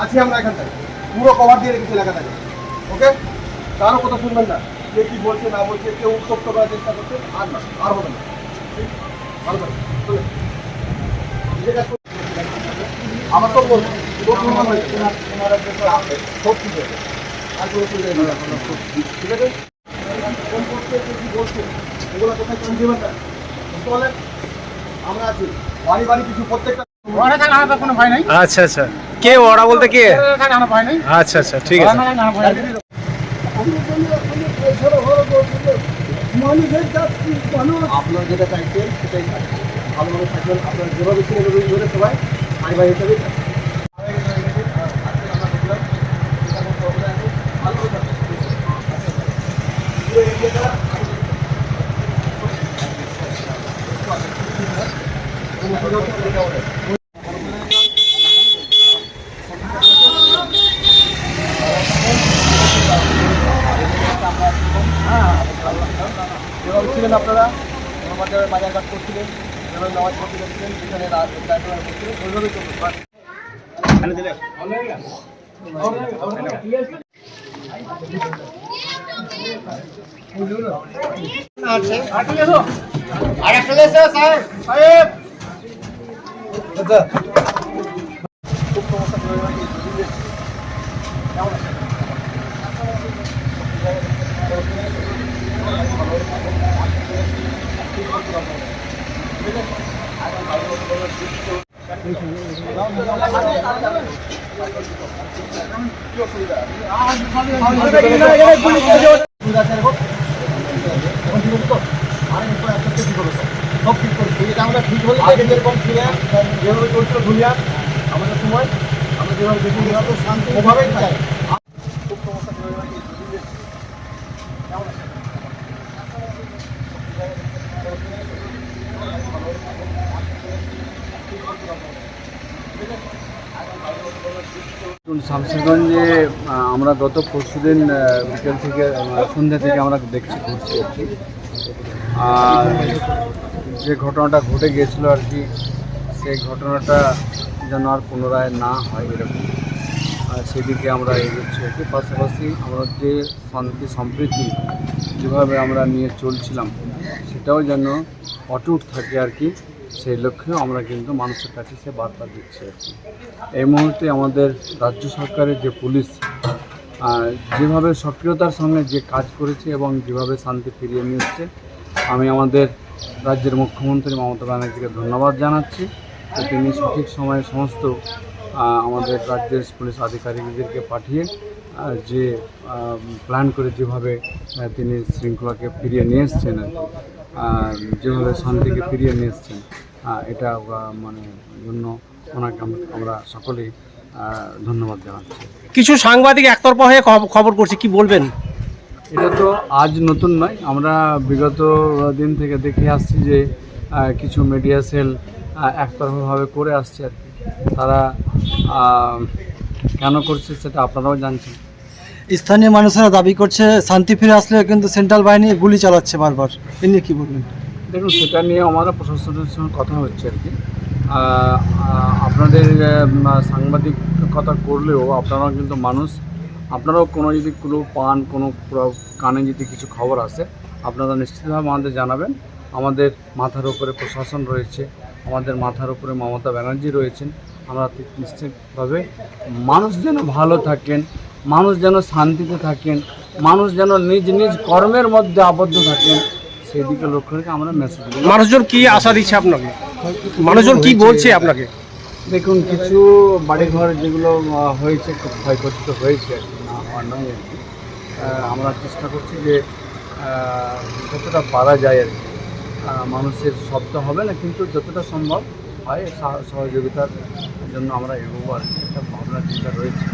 আছি আমরা এখানটায়। পুরো কভার দিয়ে রেখেছি এলাকাটাকে। ওকে কারও কথা শুনবেন না। কে কি বলছে না বলছে কেউ উত্তপ্ত করার চেষ্টা করছে আর না আর হবে না। ভালো। আমার সব বলব সব ঠিক আছে। আর কোনো ঠিক আছে? ফোন করছে কি বলছে এগুলো কোথায় কোন দেবেন না বুঝতে পারলেন? আমরা আছি। বাড়ি বাড়ি কিছু প্রত্যেকটা আচ্ছা আচ্ছা। কে ওরা বলতে কে? ওরা ভয় নাই। আচ্ছা আচ্ছা ঠিক আছে। ওরা থাকা আমার ভয় নাই। আপনারা যেটা চাইছেন সেটাই ভালোভাবে থাকবেন আপনারা যেভাবে ছিলেন ধরে সবাই ভাই ভাই হিসাবেই থাকবেন। যেভাবে ছিলেন আপনারা? আমাদের বাজার ঘাট করছিলেন যেভাবে নামাজ পড়তে যাচ্ছিলেন সেখানে করছিলেন খুব সমস্যা সব ঠিক করে দিই। এটা আমরা ঠিক হলে আগে যেরকম ছিলেন যেভাবে চলছিল আমাদের সময়, আমরা যেভাবে দেখি ওভাবেই চাই খুব সমস্যা ছিল এবার কি বুঝলেন? কেমন আছেন? দেখুন, শামসেরগঞ্জে আমরা গত পরশুদিন আহ, বিকেল থেকে সন্ধ্যা থেকে আমরা দেখছি ঘুরছি আর যে ঘটনাটা ঘটে গিয়েছিল আর কি সেই ঘটনাটা যেন আর পুনরায় না হয় এরকম। সেদিকে আমরা এগোচ্ছি কি। পাশাপাশি আমরা যে শান্তি সম্প্রীতি যেভাবে আমরা নিয়ে চলছিলাম সেটাও যেন অটুট থাকে আর কি। সেই লক্ষ্যেও আমরা কিন্তু মানুষের কাছে সে বার্তা দিচ্ছি আর কি। এই মুহূর্তে আমাদের রাজ্য সরকারের যে পুলিশ যেভাবে সক্রিয়তার সঙ্গে যে কাজ করেছে এবং যেভাবে শান্তি ফিরিয়ে এসছে আমি আমাদের রাজ্যের মুখ্যমন্ত্রী মমতা ব্যানার্জিকে ধন্যবাদ জানাচ্ছি। যে তিনি সঠিক সময়ে সমস্ত আমাদের রাজ্যের পুলিশ আধিকারিকদেরকে পাঠিয়ে যে প্ল্যান করে যেভাবে তিনি শৃঙ্খলাকে ফিরিয়ে নিয়ে এসছেন আর যেভাবে শান্তিকে ফিরিয়ে নিয়ে এসছেন। এটা মানে জন্য ওনাকে আমরা সকলেই ধন্যবাদ জানাচ্ছি। কিছু সাংবাদিক একতরফা হয়ে খবর করছে কি বলবেন? এটা তো আজ নতুন নয়। আমরা বিগত দিন থেকে দেখে আসছি যে কিছু মিডিয়া সেল একতরফাভাবে করে আসছে আর কি। তারা কেন করছে সেটা আপনারাও জানছেন। স্থানীয় মানুষেরা দাবি করছে শান্তি ফিরে আসলে কিন্তু সেন্ট্রাল বাহিনী গুলি চালাচ্ছে বারবার। এ নিয়ে কি বলবেন? দেখুন, সেটা নিয়ে আমরা প্রশাসনের সঙ্গে কথা হচ্ছে আর কি। আপনাদের সাংবাদিকতা করলেও আপনারাও কিন্তু মানুষ। আপনারাও কোনো যদি কোনো পান, কোনো কানে যদি কিছু খবর আসে, আপনারা নিশ্চিতভাবে আমাদের জানাবেন। আমাদের মাথার উপরে প্রশাসন রয়েছে, আমাদের মাথার উপরে মমতা ব্যানার্জি রয়েছেন। আমরা নিশ্চিতভাবে মানুষ যেন ভালো থাকেন, মানুষ যেন শান্তিতে থাকেন, মানুষ যেন নিজ নিজ কর্মের মধ্যে আবদ্ধ থাকেন। সেই দিকে লক্ষ্য রেখে আমরা মেসেজ দিই। মানুষজন কি আশা দিচ্ছে আপনাকে? মানুষজন কি বলছে আপনাকে? দেখুন কিছু বাড়িঘর যেগুলো হয়েছে খুব ক্ষয়ক্ষতি তো হয়েছে আর নয় আমরা চেষ্টা করছি যে যতটা পারা যায় আর কি মানুষের শব্দ হবে না কিন্তু যতটা সম্ভব হয় সহযোগিতার জন্য আমরা এগোবো আর কি। একটা ভাবনা চিন্তা রয়েছে।